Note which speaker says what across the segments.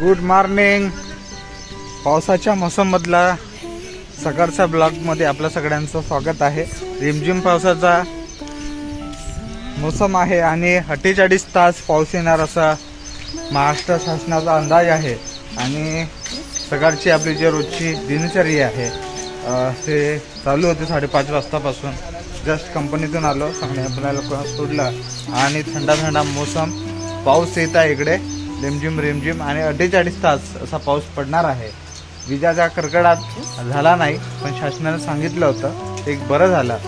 Speaker 1: Good morning पावसाच्या मोसममधला सकाळच्या ब्लॉगमध्ये आपल्या सगळ्यांचं स्वागत आहे. रिमझिम पावसाचा मोसम आहे आणि अठ्ठेचाळीस तास पाऊस येणार असा महाराष्ट्र शासनाचा अंदाज आहे. आणि सकाळची आपली जी रोजची दिनचर्या आहे ते चालू होते साडेपाच वाजतापासून. जस्ट कंपनीतून आलो चांगले आपल्याला लोक सोडलं आणि थंडा थंडा मोसम पाऊस येत आहे इकडे. रिमझिम रिमझिम आणि अठ्ठेचाळीस तास असा पाऊस पडणार आहे. विजाचा कडकडाट झाला नाही पण शासनानं सांगितलं होतं ते एक बरं झालं.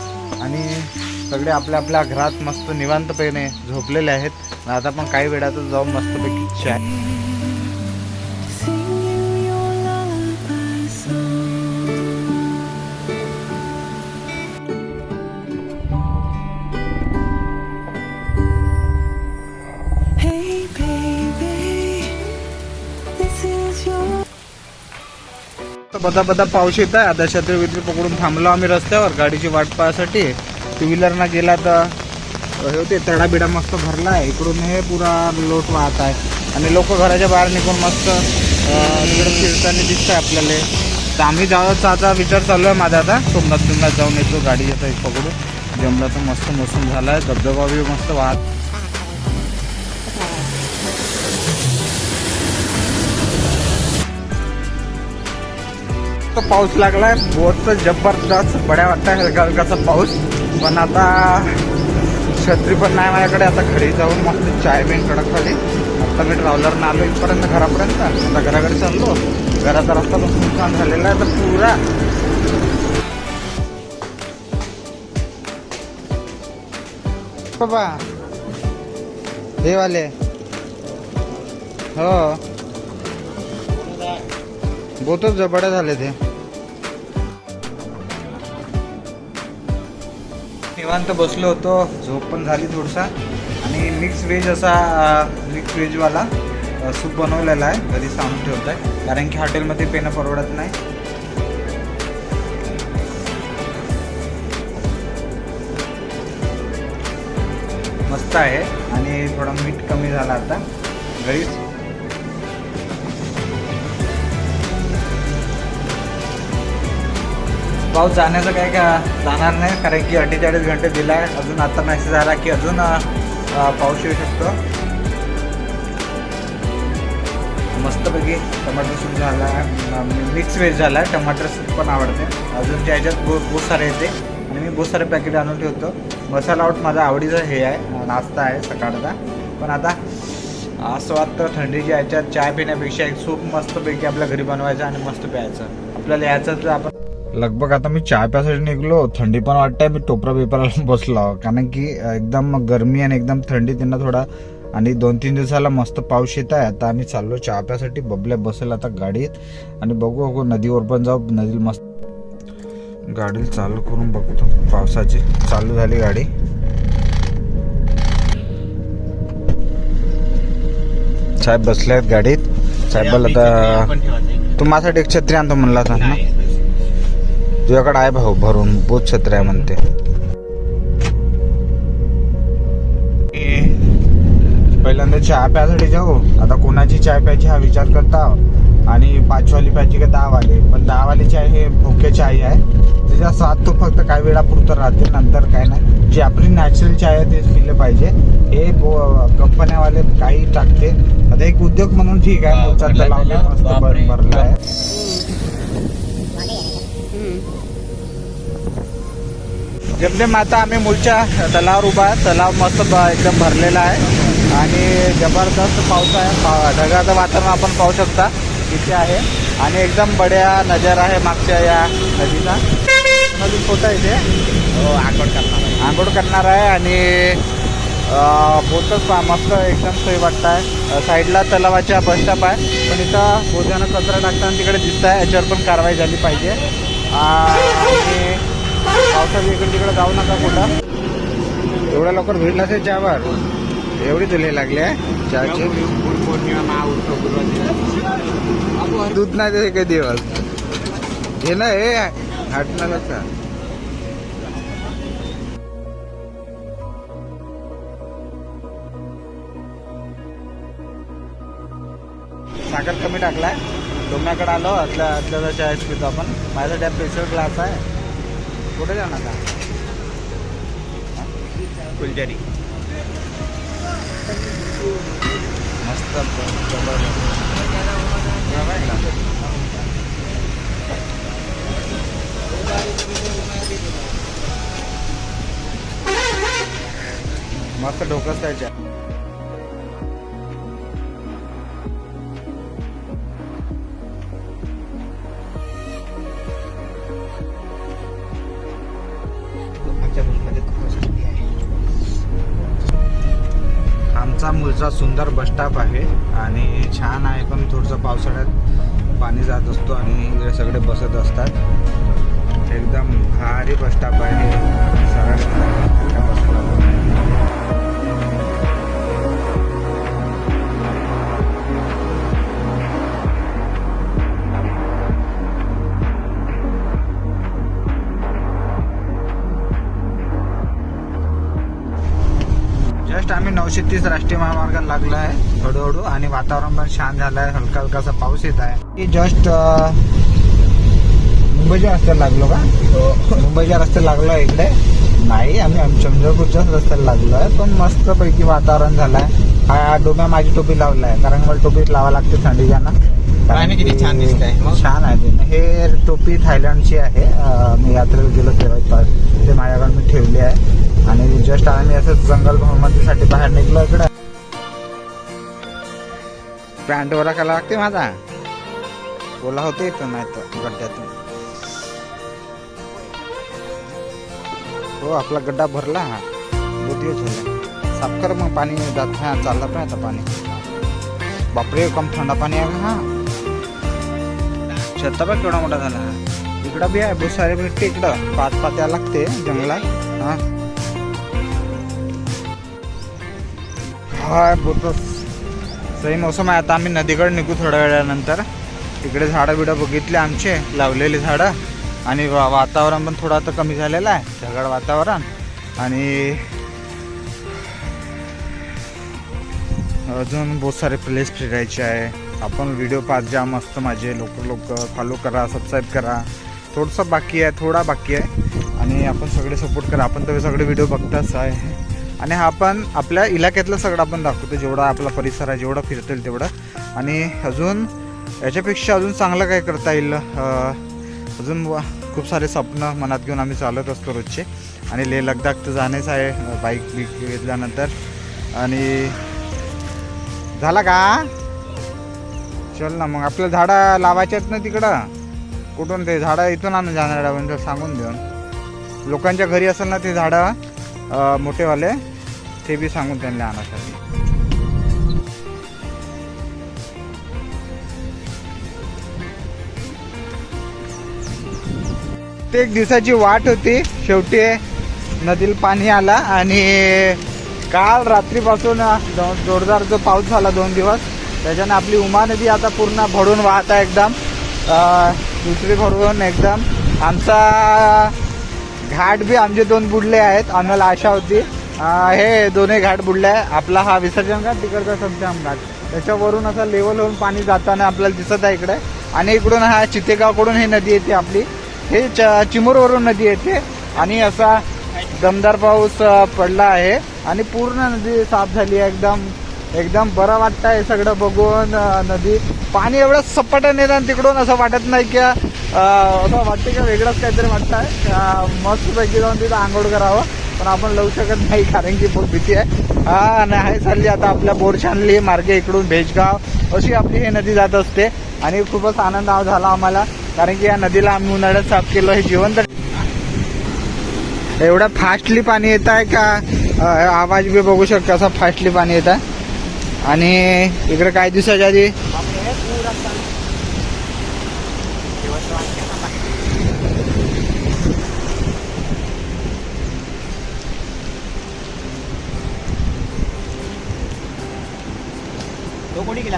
Speaker 1: आणि सगळे आपल्या आपल्या घरात मस्त निवांतपणे झोपलेले आहेत. आता पण काही वेळातच जाऊन मस्तपैकी चाय पदा पदा पाऊस येत आहे. आता छत्री पकडून थांबलो आम्ही रस्त्यावर. गाडीची वाट पाहायसाठी टू व्हीलरना गेला तर हे होते तडाबिडा मस्त भरला आहे. इकडून हे पुरा लोट वाहत आहे. आणि लोक घराच्या बाहेर निघून मस्त अं, तिकडे फिरताना दिसत आहे आपल्याला. तर आम्ही जायचा आता विचार चालू आहे माझा आता. सोमनाथ सोमनाथ जाऊन येतो. गाडी येतो एक पकडून. जमला तर मस्त मोसम झाला आहे. धबधबा बी मस्त वाहत. मस्त पाऊस लागलाय. बहुत जबरदस्त बड्या वाटतं हलका हलकाचा पाऊस. पण आता छत्री पण नाही माझ्याकडे. आता घरी जाऊन मस्त चाय बिन कडक खाली आता मी ट्रॅव्हलरनं आलो इथपर्यंत घरापर्यंत. आता घराकडे चाललो. घराचा रस्ता पण नुकसान झालेला आहे. तर पुरा बाबा हे वाले. हो. बहुतच जबड्या झाले ते. निवांत बसलो होतो. झोप पण झाली थोडसा. आणि मिक्स व्हेज असा मिक्स व्हेजवाला सूप बनवलेला आहे. घरी सांगून ठेवत आहे कारण की हॉटेलमध्ये पेनं परवडत नाही. मस्त आहे. आणि थोडा मीठ कमी झाला आता. घरीच पाऊस जाण्याचं काय का जाणार नाही कारण की अठ्ठेचाळीस घंटे दिला आहे अजून आता मेसेज आला की अजून पाऊस येऊ शकतो. मस्तपैकी टमाटर सूप झाला. मिक्स व्हेज झाला आहे टमाटर सूप पण आवडते. अजूनच्या ह्याच्यात बहुत बहुत सारे येते. आणि मी बहुत सारे पॅकेट आणून ठेवतो. मसाला आउट माझा आवडीचा हे आहे. नाश्ता आहे सकाळचा. पण आता असं वाटतं थंडीच्या ह्याच्यात चाय पिण्यापेक्षा एक सूप मस्तपैकी आपल्या घरी बनवायचं आणि मस्त प्यायचं. आपल्याला याचं तर आपण लगभग आता मी चाय प्यासाठी निघलो थंडी पण वाटतंय मी टोपरा पेपराला बसलो. कारण की एकदम गरमी आणि एकदम थंडी त्यांना थोडा आणि दोन तीन दिवसाला मस्त पाऊस येत आहे. आता आम्ही चाललो चहा प्यासाठी बबल्या बसेल आता गाडीत. आणि बघू बघू नदीवर पण जाऊ नदीला मस्त. गाडी चालू करून बघतो. पावसाची चालू झाली गाडी. साहेब बसले आहेत गाडीत. साहेबाला आता तू माझ्यासाठी एक छत्री आणतो म्हणला होता ना? तुझ्याकडे आहे भाऊ भरून बोध छत्री आहे म्हणते. पहिल्यांदा चहा प्यायसाठी जाऊ. आता कोणाची चाय प्यायची हा विचार करता. आणि पाचवाली प्यायची का दहावाली? पण दहावाली चाय हे भोके चाय आहे. त्याच्या सात तो फक्त काही वेळापुरतं राहते नंतर काय नाही. जी आपली नॅचरल चाय आहे तेच पिले पाहिजे. हे कंपन्यावाले काही टाकते. आता एक उद्योग म्हणून ठीक आहे मूळचा तलाव मस्त भरला आहे जेमतेम आता आम्ही मूळच्या तलावावर उभा आहे. तलाव मस्त ब- एकदम भरलेला आहे. आणि जबरदस्त पाऊस आहे. पा- ढगाचं वातावरण आपण पाहू शकता. इथे आहे. आणि एकदम बड्या नजर आहे मागच्या या नदीचा. नदी फोटो आहे इथे. आंघोळ करणार आहे. आंघोळ करणार आहे आणि बोटच मस्त एकदम सोयी वाटत आहे. साईडला तलावाच्या बस स्टॉप आहे. पण इथं भोजनं कचरा टाकताना तिकडे दिसत आहे. याच्यावर पण कारवाई झाली पाहिजे. आणि पावसाळी इकडे तिकडे जाऊ नका कुठं. एवढ्या लवकर भेटला नसेल चहावर. एवढी तुले लागली आहे चहाची. दूध नाही ते काही दिवस. हे ना हे हाटणारच का साखर कमी टाकलाय. डोम्याकडे आलो आतल्या आतल्या चाळीस पितो आपण. त्या स्पेशल ग्लास आहे. कुठे जाणार का
Speaker 2: फुलझारी
Speaker 1: मस्त? मस्त डोकंच त्याच्या आमचा मूळचा सुंदर बस स्टॉप आहे आणि छान आहे पण थोडंसं पावसाळ्यात पाणी जात असतो आणि इकडे सगळे बसत असतात. एकदम भारी बस स्टॉप आहे. सरळ नऊशे तीस राष्ट्रीय महामार्गाला लागलो आहे. हळूहळू आणि वातावरण पण छान झालं आहे हलका हलकासा पाऊस येत आहे. की जस्ट मुंबईच्या रस्त्याला लागलो का? मुंबईच्या रस्त्याला लागलो इकडे. नाही आम्ही चंद्रपूरच्याच रस्त्याला लागलो आहे. पण मस्त पैकी वातावरण झालं आहे हा डोम्या माझी टोपी लावला आहे कारण मला टोपी लावा लागते थंडीच्या ना
Speaker 2: किती छान. मग?
Speaker 1: छान आहे हे टोपी थायलंडची आहे. मी यात्रेला गेलो तेव्हा ते माझ्याकडे मी ठेवली आहे. आणि जस्ट आम्ही असं जंगल भ्रमंतीसाठी बाहेर निघलो इकडे. पॅन्ट वर राखायला लागते माझा. ओला होते इथं नाही तर गड्ड्यातून. हो आपला गड्डा भरला. हा दोन दिवस झाले साफ कर मग पाणी जात हा चाललं पण आता पाणी. बापरे कम थंड पाणी आहे का हा. छत्ता पण केवढा मोठा झाला. इकडं बी आहे बहुत सारे भेटते इकडं. पाच पात्या लागते जंगलात हा. हाय बहुत सही मौसम आहे आता आम्ही नदीकडे निघू थोड्या वेळानंतर. इकडे झाडं बिडं बघितले आमचे लावलेले झाडं. आणि वा वातावरण पण थोडं आता कमी झालेलं आहे ढगाळ वातावरण. आणि अजून बहुत सारे प्लेस फिरायचे आहे. आपण व्हिडिओ पाच जा मस्त माझे लोक लोक फॉलो करा सबस्क्राईब करा. थोडंसं बाकी आहे थोडा बाकी आहे. आणि आपण सगळे सपोर्ट करा. आपण तर सगळे व्हिडिओ बघताच आहे. आणि हा आपण आपल्या इलाक्यातलं सगळं आपण दाखवतो. जेवढा आपला परिसर आहे जेवढा फिरतील येईल आणि अजून याच्यापेक्षा अजून चांगलं काय करता येईल अजून व- खूप सारे स्वप्न मनात घेऊन आम्ही चालत असतो रोजचे. आणि ले लद्दाख तर जाणेच आहे बाईक बिक घेतल्यानंतर. आणि झाला का? चल ना मग आपल्या झाडं लावायचे आहेत ना तिकडं. कुठून ते झाडं इथून आणून जाणार म्हणजे सांगून देऊन. लोकांच्या घरी असेल ना ते झाडं मोठेवाले ते बी सांगून त्यांना आणण्यासाठी ते एक दिवसाची वाट होती. शेवटी नदीला पाणी आला आणि काल रात्रीपासून जोरदार जो पाऊस झाला दोन दिवस त्याच्याने आपली उमा नदी आता पूर्ण भरून वाहत आहे एकदम. दुसरी भरून एकदम. आमचा घाट बी आमचे दोन बुडले आहेत आम्हाला आशा होती. हे दोन्ही घाट बुडले आहे आपला हा विसर्जन घाट तिकडचा संतम घाट. त्याच्यावरून असा लेवल होऊन पाणी जाताना आपल्याला दिसत आहे इकडे. आणि इकडून हा चितेगावकडून ही नदी येते आपली. हे च चिमूरवरून नदी येते. आणि असा दमदार पाऊस पडला आहे. आणि पूर्ण नदी साफ झाली आहे एकदम. एकदम बरं वाटतं आहे सगळं बघून नदी. पाणी एवढं सपाटाने येतं आणि तिकडून असं वाटत नाही की असं वाटतं की वेगळंच काहीतरी वाटतं आहे मस्तपैकी जाऊन तिथं आंघोळ करावं पण आपण लावू शकत नाही कारण की खूप भीती आहे. हा आणि आहे चालली आता आपल्या बोरशानली मार्गे इकडून भेजगाव. अशी आपली ही नदी जात असते आणि खूपच आनंद झाला आम्हाला कारण की या नदीला आम्ही उन्हाळ्यात साफ केलं हे जिवंत. एवढं फास्टली पाणी येत आहे का? आवाज बी बघू शकता असं फास्टली पाणी येत आहे. आणि इकडे काही दिवसाच्या आधी
Speaker 2: कोणी गेला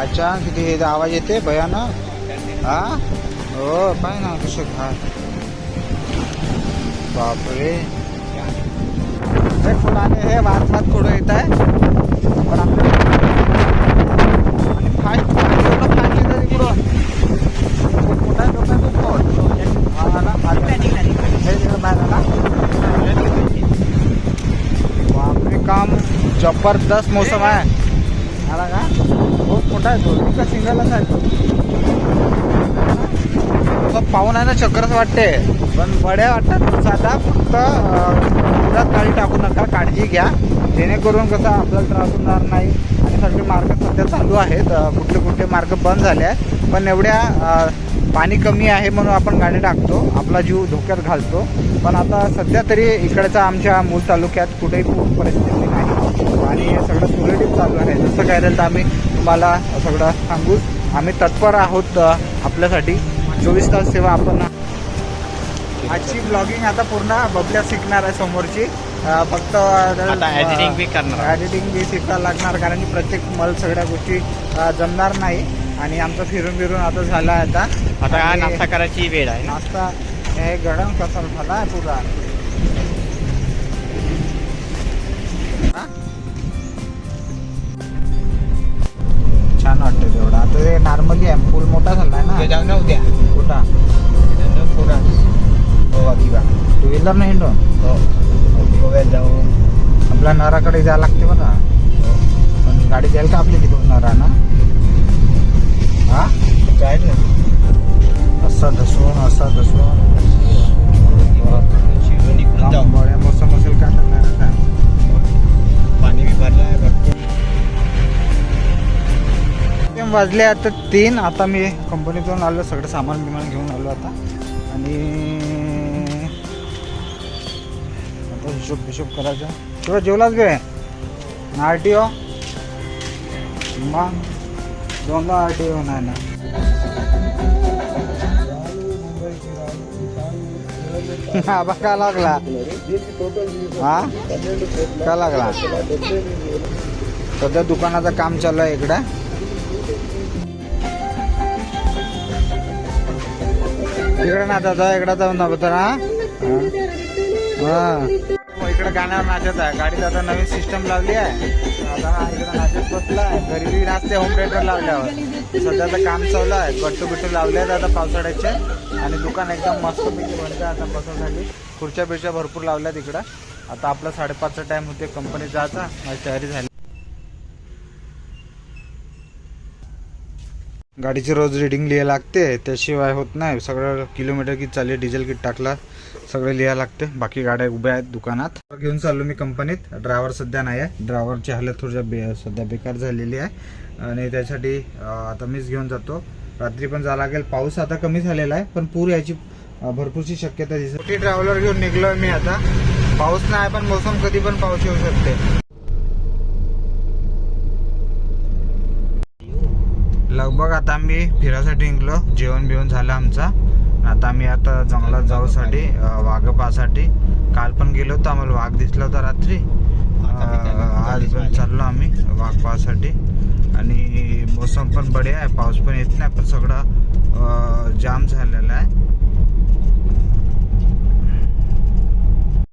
Speaker 1: अच्छा किती हे आवाज येते भयानक. हा? हो पाय ना कसं खा बापरे. हे फुलाने हे वारसात थोडं येत आहे? पण आपल्याला आणि फास्ट एवढं फास्ट येतं तिकडं कुठं आहे डोक्यात हा ना हे तिकडं बाहेर आला बापरे काम जबरदस्त मौसम आहे. आला का? मोठा आहे तो. सिंगलच आहे तो? तो पाहून आहे ना चक्करच वाटते. पण बड्या वाटतात साधा फक्त पुरात काळी टाकू नका काळजी घ्या. जेणेकरून कसं आपल्याला त्रास होणार नाही. आणि सगळे मार्ग सध्या चालू आहेत. कुठले कुठले मार्ग बंद झाले आहेत. पण एवढ्या पाणी कमी आहे म्हणून आपण गाडी टाकतो. आपला जीव धोक्यात घालतो. पण आता सध्या तरी इकडचा आमच्या मूळ तालुक्यात कुठेही पूर परिस्थिती नाही. आणि सगळं सुरळीत चालू आहे. जसं काय तर आम्ही तुम्हाला सगळं सांगू. आम्ही तत्पर आहोत आपल्यासाठी. चोवीस तास सेवा आपण आजची ब्लॉगिंग आता पूर्ण बबल्या शिकणार आहे समोरची. फक्त
Speaker 2: editing बी करणार.
Speaker 1: एडिटिंग बी शिकायला लागणार कारण की प्रत्येक मल सगळ्या गोष्टी जमणार नाही. आणि आमचं फिरून फिरून आता झाला आता.
Speaker 2: आता नाश्ता करायची वेळ आहे
Speaker 1: नाश्ता हे गरम कसा झाला पुरा. वाटतं तेवढं. आता ते नॉर्मली आहे पूल मोठा झालाय ना.
Speaker 2: उद्या जाऊ ना उद्या.
Speaker 1: कुठं?
Speaker 2: पुरा
Speaker 1: गोवा किंवा टू व्हीलर नाही हिंडून?
Speaker 2: हो. गोव्यात जाऊ.
Speaker 1: आपल्या नराकडे जायला लागते बघा. पण गाडी जाईल का आपली तिकडून नरा ना? हा?
Speaker 2: जाईल ना.
Speaker 1: असा धसून असा धसून. बड्या मोसम असेल का?
Speaker 2: पाणी बी भरलं आहे
Speaker 1: वाजले आता तीन. आता मी कंपनीतून आलो सगळं सामान बिमान घेऊन आलो आता. आणि आता हिशोब हिशोब करायचा. तुला जेवलाच गे? R T O? मग? दोनदा आर टी ओ नाही ना. आबा का लागला? हा? का लागला? सध्या दुकानाचं काम चालू आहे इकडं. इकडे नाचायचा दादा इकडे जाऊन ना ना हा? हो, इकडे गाण्यावर नाचत आहे. गाडीत आता नवीन सिस्टम लावली आहे. आता इकडे नाचत बसला आहे. घरी बी नाचते होम थिएटर लावल्यावर. सध्या काम चालू आहे. गट्टू बिट्टू लावले आहेत आता पावसाळ्याचे. आणि दुकान एकदम मस्त पैकी बनतं आता बसासाठी खुर्च्या बिर्च्या भरपूर लावल्यात इकडं. आता आपला साडेपाचचा टाइम होते. कंपनीत जायचा. माझी तयारी झाली. गाडीची रोज रिडिंग लिहायला लागते त्याशिवाय होत नाही. सगळं किलोमीटर किती चालले डिझेल किती टाकला सगळं लिहायला लागते. बाकी गाड्या उभ्या आहेत दुकानात. घेऊन चाललो मी कंपनीत ड्रायव्हर सध्या नाही आहे. ड्रायव्हरची हालत थोड्या बे सध्या बेकार झालेली आहे. आणि त्यासाठी आता मीच घेऊन जातो. रात्री पण जावं लागेल. पाऊस आता कमी झालेला आहे पण पूर यायची भरपूरची शक्यता दिसते. ट्रॅव्हलर घेऊन निघलोय मी आता. पाऊस नाही पण मोसम कधी पण पाऊस येऊ शकते. बघ आता आम्ही फिरायसाठी निघलो. जेवण बिवण झालं आमचा. आता आम्ही आता जंगलात जाऊसाठी वाघपासाठी काल पण गेलो होतो आम्हाला. वाघ दिसला होता रात्री. आज पण चाललो आम्ही वाघपासाठी आणि मोसम पण बढिया आहे. पाऊस पण येत नाही पण सगळं जाम झालेला आहे.